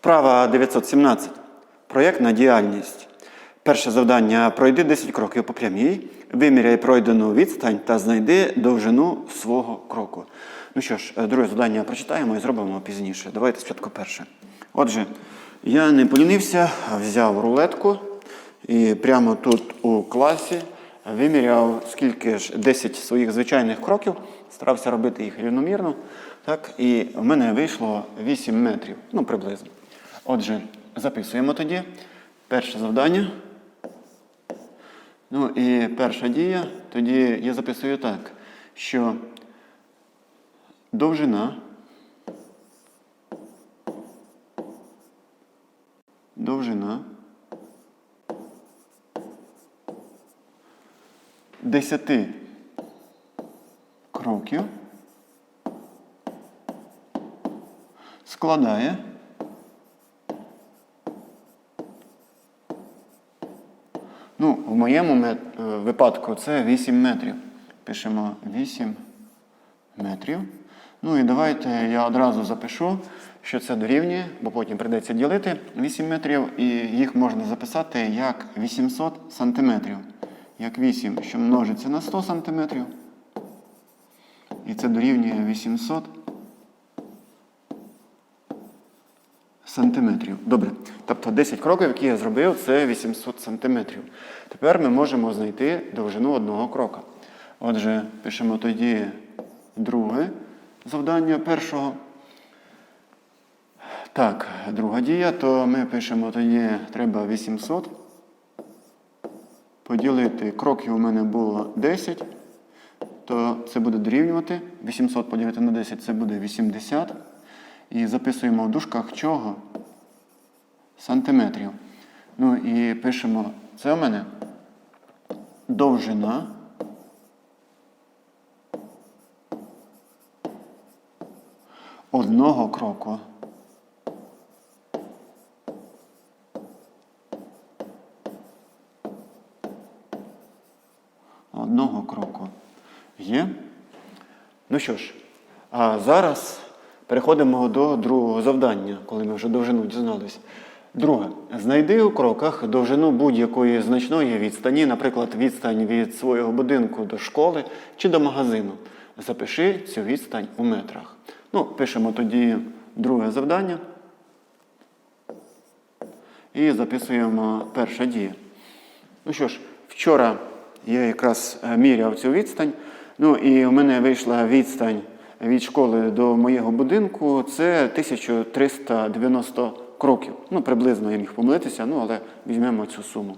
Вправа 917. Проєктна діяльність. Перше завдання. Пройди 10 кроків по прямій, виміряй пройдену відстань та знайди довжину свого кроку. Ну що ж, е, друге завдання прочитаємо і зробимо пізніше. Давайте спочатку перше. Отже, я не полінився, взяв рулетку і прямо тут у класі виміряв скільки ж 10 своїх звичайних кроків, старався робити їх рівномірно. Так, і в мене вийшло 8 метрів, ну приблизно. Отже, записуємо тоді. Перше завдання. Ну і перша дія, тоді я записую так, що довжина довжина 10 кроків складає Ну, в моєму е, випадку це 8 метрів. Пишемо 8 метрів. Ну і давайте я одразу запишу, що це дорівнює, бо потім прийдеться ділити 8 метрів, і їх можна записати як 800 сантиметрів. Як 8, що множиться на 100 сантиметрів. І це дорівнює 800 сантиметрів. Добре. Тобто 10 кроків, які я зробив, це 800 сантиметрів. Тепер ми можемо знайти довжину одного крока. Отже, пишемо тоді друге завдання першого. Так, друга дія, то ми пишемо тоді треба 800. Поділити кроків у мене було 10, то це буде дорівнювати. 800 поділити на 10 це буде 80. І записуємо в дужках чого? Сантиметрів. Ну і пишемо, це у мене довжина. Одного кроку. Одного кроку. Є? Ну що ж, а зараз переходимо до другого завдання, коли ми вже довжину дізналися. Друге. Знайди у кроках довжину будь-якої значної відстані, наприклад, відстань від свого будинку до школи чи до магазину. Запиши цю відстань у метрах. Ну, пишемо тоді друге завдання. І записуємо перша дія. Ну що ж, вчора я якраз е, міряв цю відстань. Ну і в мене вийшла відстань від школи до моєго будинку. Це 1390 кроків. Ну, приблизно я міг помилитися, ну але візьмемо цю суму.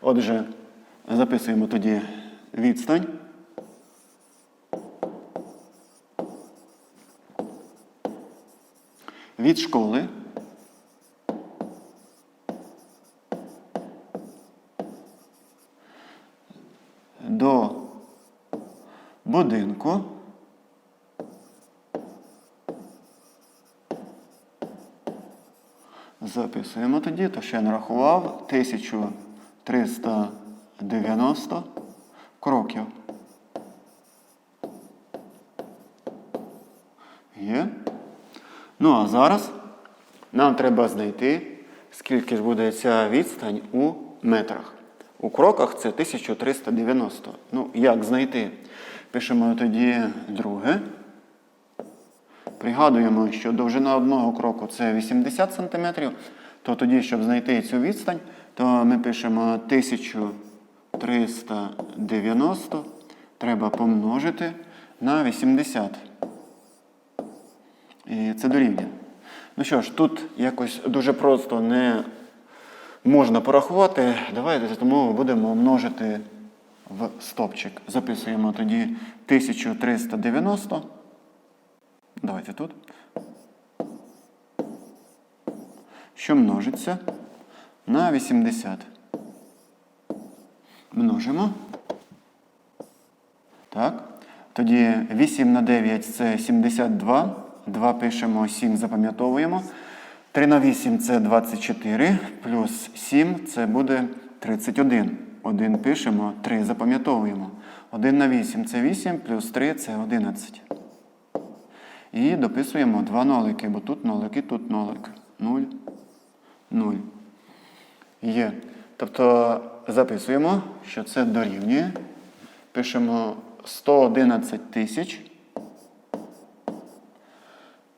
Отже, записуємо тоді відстань. Від школи до будинку. Записуємо тоді, то ще я нарахував 1390 кроків. Є. Ну а зараз нам треба знайти, скільки ж буде ця відстань у метрах. У кроках це 1390. Ну, як знайти? Пишемо тоді друге. Пригадуємо, що довжина одного кроку це 80 см, то тоді, щоб знайти цю відстань, то ми пишемо 1390 треба помножити на 80. І це дорівнює. Ну що ж, тут якось дуже просто не можна порахувати. Давайте тому будемо множити в стопчик. Записуємо тоді 1390. Давайте тут. Що множиться на 80. Множимо. Так. Тоді 8 на 9 це 72. 2 пишемо, 7 запам'ятовуємо. 3 на 8 це 24, плюс 7 це буде 31. 1 пишемо, 3 запам'ятовуємо. 1 на 8 це 8, плюс 3 це 11. І дописуємо два нолики, бо тут нолик і тут нолик. 0, 0. Є. Тобто записуємо, що це дорівнює. Пишемо 111 тисяч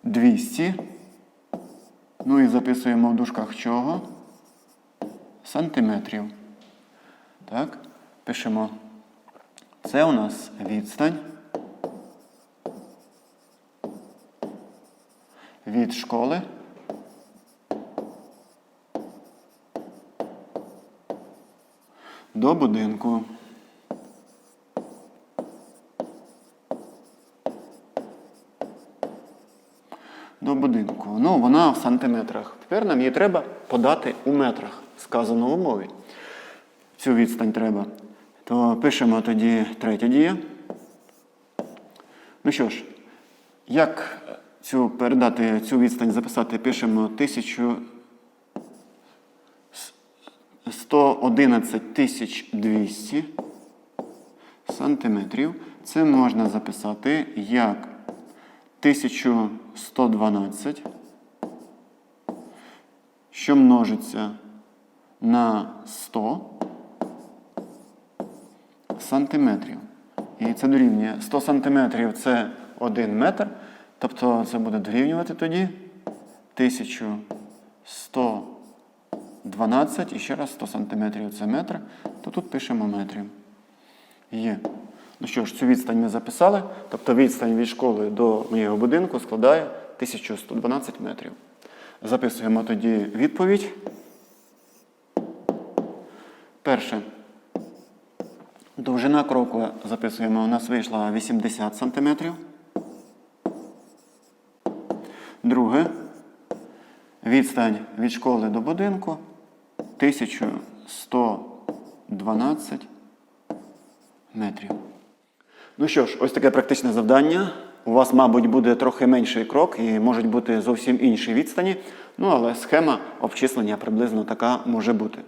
200. Ну і записуємо в дужках чого? Сантиметрів. Так, пишемо. Це у нас відстань від школи до будинку. До будинку. Ну, вона в сантиметрах. Тепер нам її треба подати у метрах, сказано в умові. Цю відстань треба. То пишемо тоді третя дія. Ну що ж, як цю передати цю відстань записати, пишемо 1000 111 200 сантиметрів. Це можна записати як 1112, що множиться на 100 сантиметрів. І це дорівнює 100 сантиметрів це 1 метр. Тобто це буде дорівнювати тоді 1112 і ще раз 100 сантиметрів це метр, то тут пишемо метрів. Є. Ну що ж, цю відстань ми записали. Тобто відстань від школи до моєго будинку складає 1112 метрів. Записуємо тоді відповідь. Перше. Довжина кроку записуємо, у нас вийшла 80 см. Друге. Відстань від школи до будинку 1112 метрів. Ну що ж, ось таке практичне завдання. У вас, мабуть, буде трохи менший крок і можуть бути зовсім інші відстані. Ну, але схема обчислення приблизно така може бути.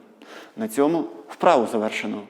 На цьому вправу завершено.